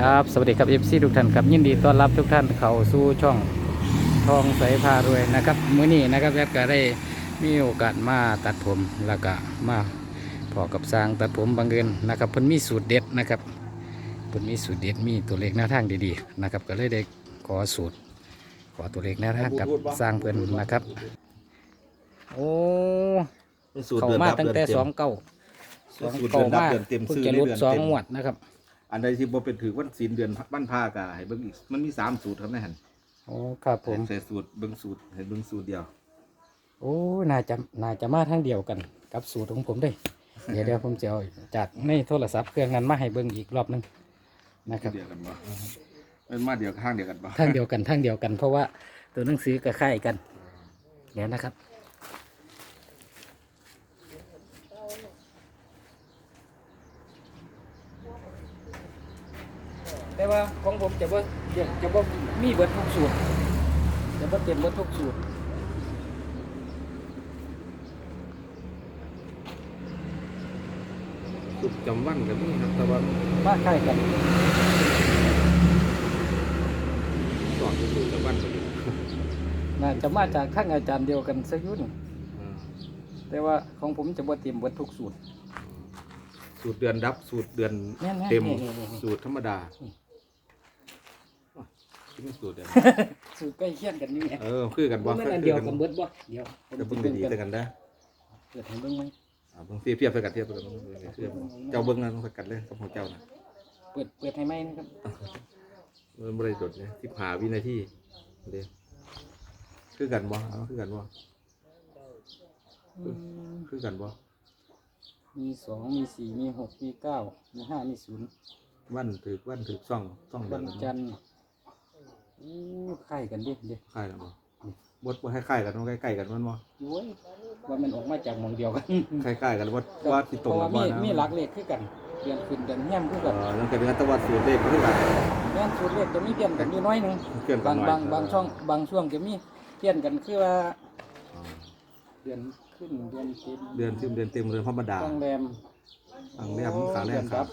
ครับสวัสดีครับเอฟซีทุกท่านครับยินดีต้อนรับทุกท่านเข้าสู่ช่องทองใสพารวยนะครับมื้อนี้นะครับแอดก็ได้มีโอกาสมาตัดผมแล้วก็มาพอกับสร้างตัดผมบางเงินนะครับเพิ่นมีสูตรเด็ดนะครับเพิ่นมีสูตรเด็ดมีตัวเลขแนวทางดีๆนะครับก็เลยได้ขอสูตร ขอตัวเลขแนวทางกับสร้างเพิ่นนะครับโอ้เป็นสูตรเขาเดือนมาดับตั้งเดือนแต่เต็สอมงเก้าสองสูตรเก้าเดือนดับมาเดือนเต็มเพิ่งซื้อจะในรุดเดือนสองเต็มงวดนะครับ อันใดที่บ่เป็นถือวันศีลเดือนบ้านพากะให้เบิ่งอีกมันมีสามสูตรครับในหันโอ้ครับผม ใส่สูตรเบิ่งสูตรให้เบิ่งสูตรเดียว โอ้น่าจะน่าจะมาทั้งเดียวกัน กับสูตรของผมเด้เดี๋ยวเดี๋ยวผมจะเอาจากในโทรศัพท์เครื่องนั้นมาให้เบิ่งอีกรอบหนึงนะครับเดียวกันบ่เป็นมาเดียวข้างเดียวกันบ่ ทั้งเดียวกันทั้งเดียวกัน เพราะว่าตัวหนังสือก็คล้ายกันเดี๋ยวนะครับ แต่ว่าของผมจะว่าจะว่ามีเบิดทุกสูตรจะว่าเต็มเบิดทุกสูตรสูตรจำวันกันนี่ครับแต่ว่ามาคล้ายกันสอนเป็นสูตรจำวันกันอยู่น่าจะมาจากข้างอาจารย์เดียวกันซะอยุ่นอ่าแต่ว่าของผมจะบ่เต็มเบิดทุกสูตร สูตรเดือนดับ สูตรเดือนแม่นๆเต็มนี่ๆๆสูตรธรรมดาอ๋ อที่มันสูตรเดียวสูตรใกล้เคียงกันนี่ไงเออคือกันบ่ว่ามันอันเดียวกันเบิดบ่เดี๋ยวผมจะเบิ่งจะดีๆเบิ่แต่งกันนะเปิดให้เบิ่งไหมอ่าเบิ่งเทียบเทียบไปกันเทียบไปกันเบิ่งเทียบเจ้าเบิ่งนะต้องไปกันเลยกับของเจ้านะเปิดเปิดให้ไหมนะครับมันบริจดเนี่ยที่หาวินาทีเด้คือกันบ่เอาคือกันบ่อืมคือกันบ่มีสองมีสี่มีหกมีเก้ามีห้ามีศูนย์วันถือวันถือซ่องซ่องเดืวัอนนจันทร์ อู้คล้ายกันดิเดี๋ยวคล้ายกันบ่บดบ่ให้คล้ายกันมันใกล้ๆกันมันบ่โอ้ยว่ามันออกมาจากหมองเดียวกันคล้ายๆกันว่าว่าที่ตรงเพกัราะนว่าบ่มีนะมีหลักเลขคือกันเดือนขึ้นเดือนแห้มคือเอกันอนั่นก็เป็นกันแตวัดสูตรเลขคือกันแม่นสูตรเลขจะมีเปลี่ยนกันอยู่น้อยหนึงเกินกันบางหน่อยบางบางช่องบางช่วงจะมีเปลี่ยนกันคือว่าอ๋อเดือนขึ้นเดือนเต็มเดือนที่เดือนเต็มเดือนธรรมดาตั้งแรมอังแรมขาแรมครับ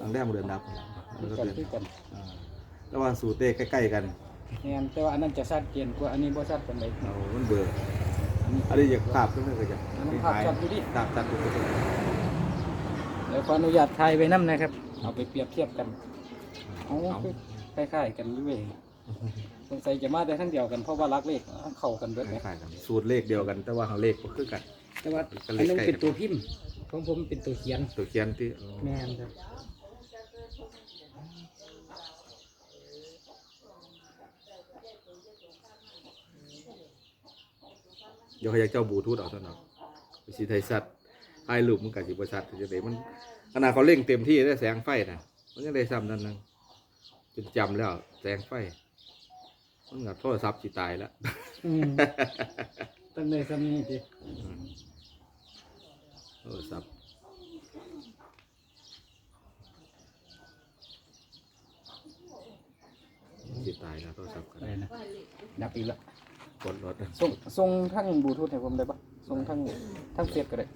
อังแรมเดือนดับคืแล้วอก็กันเดือนคือกันอ่า แต่ว่าสูตรเลขใกล้ๆกันแม่นแต่ว่าอันนั้นจะชัดเจนกว่าอันนี้บ่ชัดปานใดเอามันเบื่ออันนี้อันนี้อยากภาพขึ้นมาก็จะอันนั้นภาพชัดอยู่ดิภาพชัดอยู่ที่เดี๋ยวขออนุญาตถ่ายไว้นํนะครับ เอาไปเปรียบเทียบกันเอาเอาคือคล้ายๆกันด้วยสงสัยจะมาได้ทั้งเดียวกันเพราะว่ารักเลขเข้ากันเบิดคไหมล้ายๆกันสูตรเลขเดียวกัน แต่ว่าหางเลขก็คือกัน แต่ว่าก็อันเลขนึงใกล้เป็นตัวพิมพ์ของผมเป็นตัวเขียนตัวเขียนที่เออแม่นครับ เดี๋ยวเขาอยากเจ้าบลูทูธออกซะหน่อยไปสีไทยสัตว์ไอ้ลูกมันกับสีบริษัทจะได้มันขนาดเขาเร่งเต็มที่ได้แสงไฟนะมันยังได้ซ้ำนั่นนึงจนจำแล้ว แสงไฟมันกับโทรศัพท์สิตายแล้วอืมตั้งแต่สมัยนี้โทรศัพท์สิตายแล้วโทรศัพท์กัน อะไรนะดับอีกแล้ว กดรถส่งส่งทั้งบลูทูธให้ผมได้ปะส่งทั้งทั้งเฟซก็ได้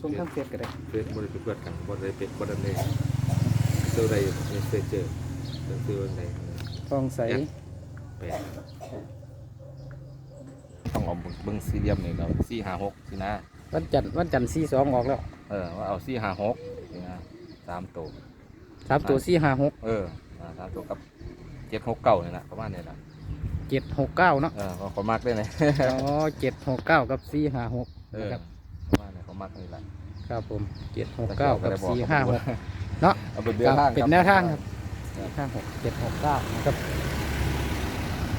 ส่งทั้งเฟซก็ได้เฟซบริษัทเพื่อนกันบริษัทเป็นบริษัทเลยซื้ออะไรมีเฟซเจอซื้อวันไหนทองใสแปดต้องเอาเบิ้งสี่เหลี่ยมนี่เราสี่ห้าหกสินะวันจันทร์วันจันทร์สี่สองออกแล้ว เออว่าเอาสี่ห้าหกสินะสามตัวสามตัวสี่ห้าหกเอออ่าสามตัวกับเจ็ดหกเก้าเนี่ยนะประมาณนี้นะเจ็ดหกเก้าเนาะเออเขาเขามักได้เลยอ๋อเจ็ดหกเก้ากับสี่ห้าหกเอนะอครับประมาณนี้เขามักนี่แหละครับผมเจ็ดหกเก้ากับสี่ห้าหกเนาะเอาเป็นเดือนทางเป็นแนวทางครับห้าหกเจ็ดหกเก้านะครับ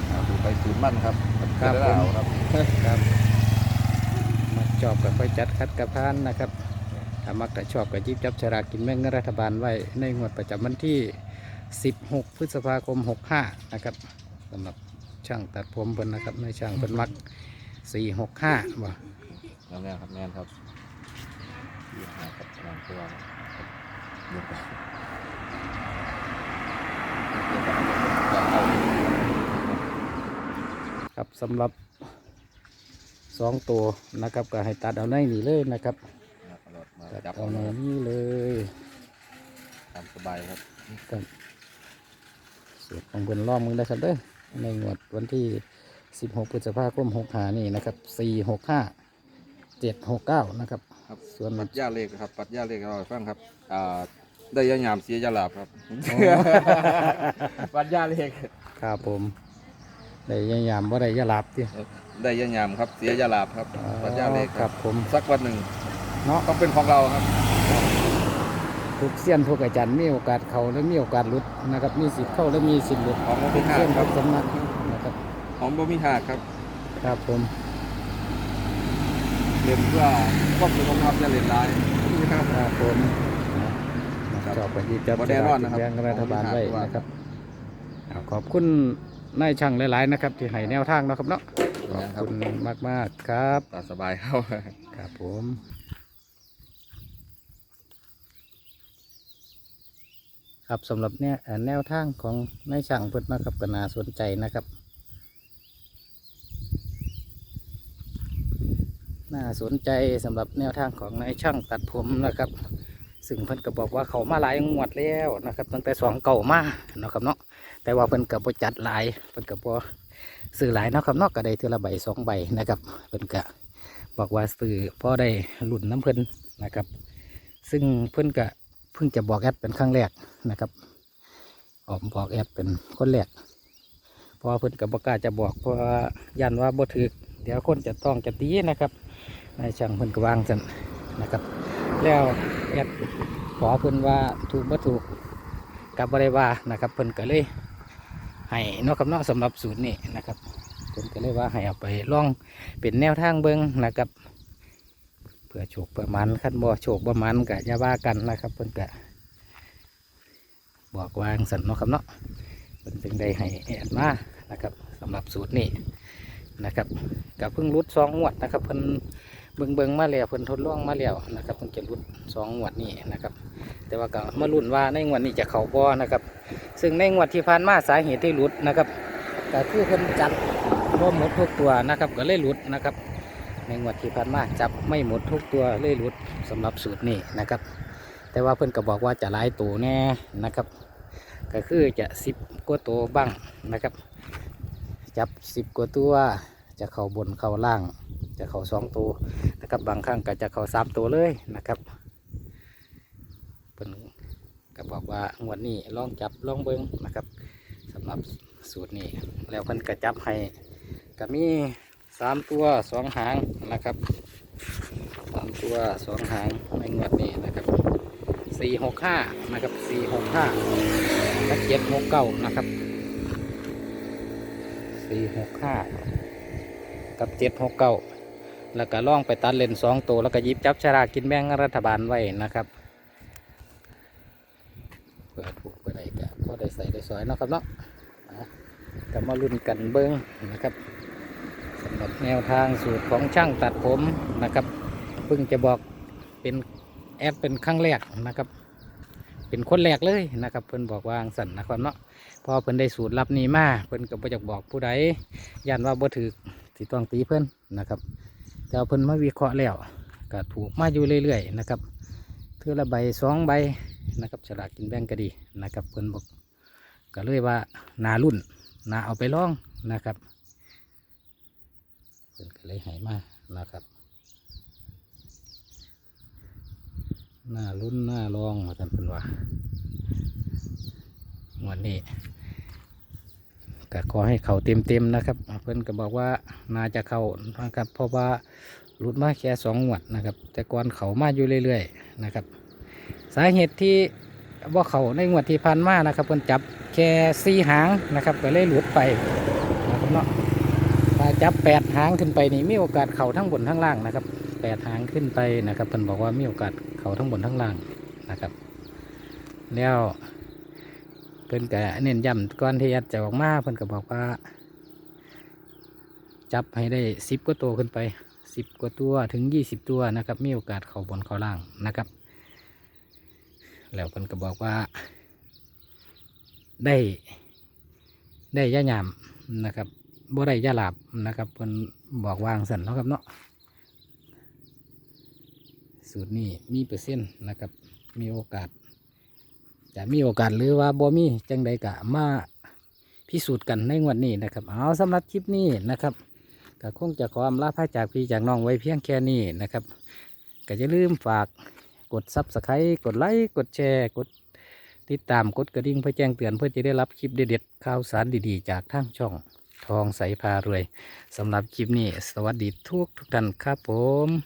เอาดูไปศูนย์มั่นครับครับจะได้เอาครับครับมาชอบกับค่อยจัดคัดกระพานนะครับถ้ามักแต่ชอบกับยิบจับฉลากกินแม่งรัฐบาลไว้ในงวดประจำวันที่ 16 พฤษภาคม 65 นะครับสำหรับ ช่างตัดผมเพิ่นนะครับในช่างเพิ่นมัก465บ่แล้วเนี่ยครับแม่นครับยี่ห้ากับงานตัวเยอะไปครับสำหรับ2ตัวนะครับก็ให้ตัดเอาในนี้เลยนะครับตัดจับเอาเอาในเลยนี้เลยตามสบายครับครับสูตรของเพิ่นลองมึงได้ครับเด้อ ในงวดวันที่ 16พฤษภาคม65นี่นะครับ465 769นะครับครับส่วนปัดย่าเลขครับปัดย่าเลขเราให้ฟังครับอ่าได้ยายามเสียยาหลาบครับปัดย่าเลขครับผมได้ยายามว่าได้ยาหลับที่ได้ยายามครับเสียยาหลาบครับปัดย่าเลขครับผมสักวันหนึ่งเนาะต้องเป็นของเราครับ ทุกเสี้ยนทุกอาจารย์มีโอกาสเข้าและมีโอกาสหลุดนะครับ มีสิทธิ์เข้าและมีสิทธิ์หลุดของบ่ทุมีกหัเสี้ยกนครัทุบกสำนักนะครับของบ่มีหักครับครับผมเรียนเพื่อควบคุมความจะเรียนลายครับ ครับผมนะครับชอบไปที่จับบ่แน่นอนนะครับแบงรัฐบาลไว้ของที่ขาดนะครับเอาขอบคุณนายช่างหลาย ๆ นะครับ ที่ให้แนวทางเนาะครับเนาะขอบคุณมาก ๆ ครับ ตาสบายครับ ครับผม ครับสำหรับเนี่ยแนวทางของนายช่างเพิ่นนะครับกนาสนใจนะครับ น่าสนใจสำหรับแนวทางของนายช่างตัดผมนะครับ ซึ่งเพิ่นก็บอกว่าเขามาหลายงวดแล้วนะครับ ตั้งแต่สองเก่ามาเนาะครับเนาะแต่ว่าเพิ่นก็บ่จัดหลายเพิ่นก็บ่ซื้อหลายเนาะครับเนาะก็ได้เทื่อละใบสองใบนะครับเพิ่นก็บอกว่าซื้อพอได้หลุ่นน้ำเพิ่นนะครับ ซึ่งเพิ่นก็ เพิ่งจะบอกแอดเป็นครั้งแรกนะครับ ออกบอกแอดเป็นคนแรกเพราะว่าเพิ่นก็บอกกล้าจะบอกเพราะยันว่าบ่ถือเดี๋ยวคนจะต้องจะตีนะครับนายช่างเพิ่นก็วางจันนะครับ แล้วแอดขอเพิ่นว่าถูกบ่ถูกกับบ่ได้ว่านะครับ เพิ่นก็เลยให้นอกกับนอกสำหรับสูตรนี้นะครับเพิ่นก็เลยว่าให้เอาไปลองเป็นแนวทางเบิงนะครับ พื่อโชคประมันขั้นบ่โชคประมันกะอย่าว่ากันนะครับเพิ่อนกะบอกวางสันเนาะครับเนาะเพิ่นจึงได้ให้แอดมานะครับสำหรับสูตรนี้นะครับกับเพิ่งรุดสองงวดนะครับเพิ่นเบิงเบิงมาแล้วเพิ่นทดลองมาแล้วนะครับเพิ่งจะรุดสองงวดนี้นะครับ แต่ว่าก็มาลุ้นว่าในงวดนี้จะเขาบ่นะครับ ซึ่งในงวดที่ผ่านมาสาเหตุที่รุดนะครับก็คือเพิ่นจัดร่วมหมดทุกตัวนะครับก็เลยหลุดนะครับ ในงวดที่ผ่านมาจับไม่หมดทุกตัวเลยหลุดสำหรับสูตรนี้นะครับ แต่ว่าเพื่อนก็บอกว่าจะหลายตัวแน่นะครับ ก็คือจะสิบกว่าตัวบ้างนะครับ จับสิบกว่าตัวจะเข้าบนเข้าล่าง จะเข้าสองตัวนะครับบางครั้งก็จะเข้าสามตัวเลยนะครับเพิ่อนก็บอกว่างวดนี้ลองจับลองเบิ้งนะครับสำหรับสูตรนี้แล้วเพิ่อนก็จับให้ก็มี สามตัวสองหางนะครับสามตัวสองหางในงวดนี้นะครับสี่หกห้านะครับสี่หกห้าและเจ็ดหกเก้านะครับสี่หกห้ากับเจ็ดหกเก้าแล้วก็ล่องไปตัดเลนสองตัวแล้วก็ยิบจับฉลากินแบ่งรัฐบาลไว้นะครับเพื่อถูกเพื่อใดก็ได้ใส่ได้สอยนะครับเนาะอะก็มาลุ้นกันเบิ้งนะครับ สำหรับแนวทางสูตรของช่างตัดผมนะครับเพิ่งจะบอกเป็นแอดเป็นครั้งแรกนะครับ เป็นคนแรกเลยนะครับ เพิ่นบอกว่าอังสันนะครับเนาะพอเพิ่นได้สูตรลับนี้มาเพิ่นก็บ่อยากบอกผู้ใดยันว่าบ่ถือสิต้องตีเพิ่นนะครับแต่เพิ่นมาวิเคราะห์แล้วก็ถูกมาอยู่เรื่อยๆนะครับเทื่อละใบสองใบนะครับฉลากกินแบ่งก็ดีนะครับเพิ่นบอกก็เลยว่านารุ่นนาเอาไปลองนะครับ เพิ่นก็เลยใหายมานะครับ หน้ารุ่นหน้าลองมาท่านเพิ่นว่าวันนี้ก็ขอให้เขาเต็มเต็มๆนะครับ เพิ่อนก็บอกว่าน่าจะเข้านะครับเพราะว่ารุดมาแค่สองหวดนะครับ แต่ก่อนเขามาอยู่เรื่อยๆนะครับ สาเหตุที่ว่าเขาในงวดที่ผ่านมานะครับเพิ่อนจับแค่สี่หางนะครับก็เลยหลุดไปนะครับเนาะ จับแปดหางขึ้นไปนี่มีโอกาสเข่าทั้งบนทั้งล่างนะครับแปดหางขึ้นไปนะครับเพิ่นบอกว่ามีโอกาสเข่าทั้งบนทั้งล่างนะครับ แล้วเพิ่นก็เน้นย้ำก่อนที่ยัดจะออกมาเพิ่นก็บอกว่า จับให้ได้สิบกว่าตัวขึ้นไปสิบกว่าตัวถึงยี่สิบตัวนะครับมีโอกาสเข่าบนเข่าล่างนะครับ แล้วเพิ่นก็บอกว่า ได้ได้ย่าหยามนะครับ บ่ได้ยาหลาบนะครับเพิ่นบอกวางสันเนาะครับเนาะสูตรนี้มีเปอร์เซ็นต์นะครับ มีโอกาส จะมีโอกาสหรือว่าบ่มีจังใดกะมาพิสูจน์กันในงวดนี้นะครับ เอาสำหรับคลิปนี้นะครับก็คงจะขออำลาพระจากพี่จากน้องไว้เพียงแค่นี้นะครับก็อย่าลืมฝากกดซับสไครต์กดไลค์กดแชร์กดติดตามกดกระดิ่งเพื่อแจ้งเตือนเพื่อจะได้รับคลิปเด็ดๆข่าวสารดีๆ จากทางช่อง ทองใสพารวยสำหรับคลิปนี้ สวัสดีทุกทุกท่านครับผม